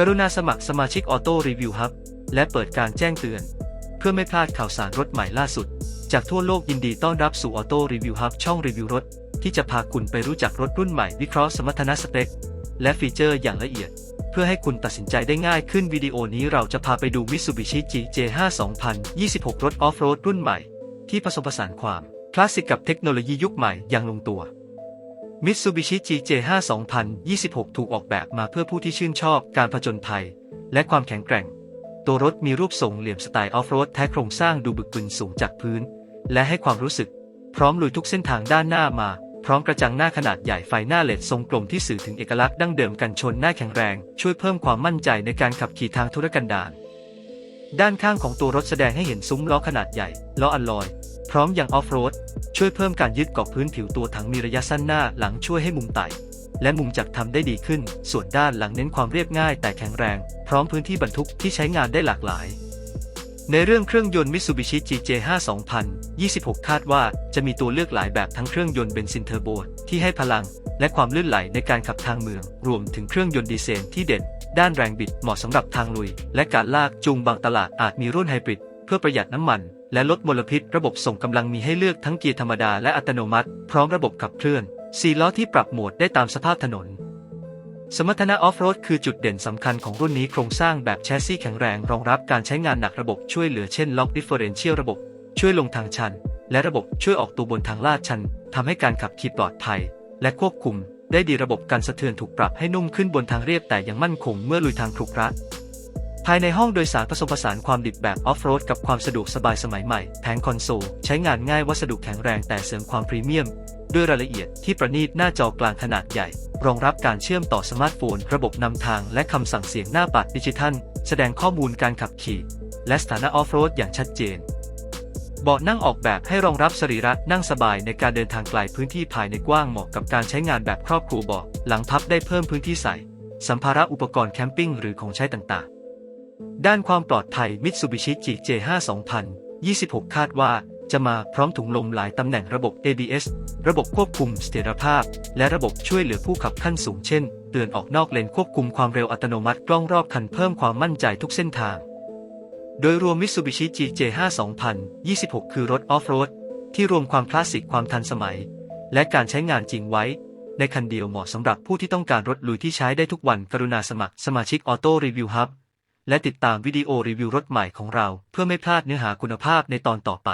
กรุณาสมัครสมาชิกออโต้รีวิวฮับและเปิดการแจ้งเตือน เพื่อไม่พลาดข่าวสารรถใหม่ล่าสุด จากทั่วโลกยินดีต้อนรับสู่ออโต้รีวิวฮับช่องรีวิวรถ ที่จะพาคุณไปรู้จักรถรุ่นใหม่วิเคราะห์สมรรถนะสเปค และฟีเจอร์อย่างละเอียด เพื่อให้คุณตัดสินใจได้ง่ายขึ้นวิดีโอนี้เราจะพาไปดู Mitsubishi GJ5 2026 รถออฟโรดรุ่นใหม่ ที่ผสมผสานความคลาสสิกกับเทคโนโลยียุคใหม่อย่างลงตัว Mitsubishi GJ5 2026 ถูกออกแบบมาเพื่อผู้ที่ชื่นชอบการผจญภัย และความแข็งแกร่ง ตัวรถมีรูปทรงเหลี่ยมสไตล์ออฟโรดแท้โครงสร้างดูบึกบึนสูงจากพื้น และให้ความรู้สึก พร้อมลุยทุกเส้นทางด้านหน้ามา พร้อมกระจังหน้าขนาดใหญ่ไฟหน้าเลดทรงกลมที่สื่อถึงเอกลักษณ์ดั้งเดิมกันชนหน้าแข็งแรง ช่วยเพิ่มความมั่นใจในการขับขี่ทางธุรกันดารด้านข้างของตัวรถแสดงให้เห็นซุ้มล้อขนาดใหญ่ล้ออัลลอย พร้อมยังออฟโรด ช่วยเพิ่มการยึดเกาะพื้นผิวตัวถังมีระยะสั้นหน้าหลังช่วยให้มุมไต่ และมุมจักทำได้ดีขึ้น ส่วนด้านหลังเน้นความเรียบง่ายแต่แข็งแรง พร้อมพื้นที่บรรทุกที่ใช้งานได้หลากหลาย ในเรื่องเครื่องยนต์ Mitsubishi GJ5 2026 คาดว่าจะมีตัวเลือกหลายแบบทั้งเครื่องยนต์เบนซินเทอร์โบที่ให้พลัง และความลื่นไหลในการขับทางเมือง รวมถึงเครื่องยนต์ดีเซลที่เด่น ด้านแรงบิดเหมาะสำหรับทางลุย และการลากจูงบางตลาดอาจมีรุ่นไฮบริดเพื่อประหยัดน้ำมัน และลดมลพิษ ระบบส่งกำลังมีให้เลือกทั้งเกียร์ธรรมดาและอัตโนมัติ พร้อมระบบขับเคลื่อนสี่ล้อที่ปรับโหมดได้ตามสภาพถนน สมรรถนะออฟโรดคือจุดเด่นสำคัญของรุ่นนี้โครงสร้างแบบแชสซีแข็งแรงรองรับการใช้งานหนักระบบช่วยเหลือเช่นล็อกดิฟเฟอเรนเชียลระบบ ช่วยลงทางชัน และระบบช่วยออกตัวบนทางลาดชันทำให้การขับขี่ปลอดภัย และควบคุม ได้ดีระบบการสะเทือนถูกปรับให้นุ่มขึ้นบนทางเรียบแต่ยังมั่นคงเมื่อลุยทางครุขระ ภายในห้องโดยสารผสมผสานความดิบแบบออฟโรดกับความสะดวกสบายสมัยใหม่ แผงคอนโซล ใช้งานง่ายวัสดุแข็งแรงแต่เสริมความพรีเมียม ด้วยรายละเอียดที่ประณีตหน้าจอกลางขนาดใหญ่ รองรับการเชื่อมต่อสมาร์ทโฟน ระบบนำทางและคำสั่งเสียงหน้าปัดดิจิทัล แสดงข้อมูลการขับขี่ และสถานะออฟโรดอย่างชัดเจนเบาะนั่งออกแบบให้รองรับสรีระนั่งสบายในการเดินทางไกลพื้นที่ภายในกว้างเหมาะกับการใช้งานแบบครอบครัวเบาะหลังพับได้เพิ่มพื้นที่ใส่ สัมภาระอุปกรณ์แคมปิ้งหรือของใช้ต่างๆ ด้านความปลอดภัย Mitsubishi GJ5 2026 คาดว่าจะมาพร้อมถุงลมหลายตำแหน่งระบบ ABS ระบบควบคุมเสถียรภาพ และระบบช่วยเหลือผู้ขับขั้นสูงเช่น เตือนออกนอกเลนควบคุมความเร็วอัตโนมัติกล้องรอบคันเพิ่มความมั่นใจทุกเส้นทาง โดยรวม Mitsubishi GJ5 2026 คือรถออฟโรดที่รวมความคลาสสิกความทันสมัย และการใช้งานจริงไว้ ในคันเดียวเหมาะสำหรับผู้ที่ต้องการรถลุยที่ใช้ได้ทุกวันกรุณาสมัครสมาชิกออโต้รีวิวฮับ และติดตามวิดีโอรีวิวรถใหม่ของเราเพื่อไม่พลาดเนื้อหาคุณภาพในตอนต่อไป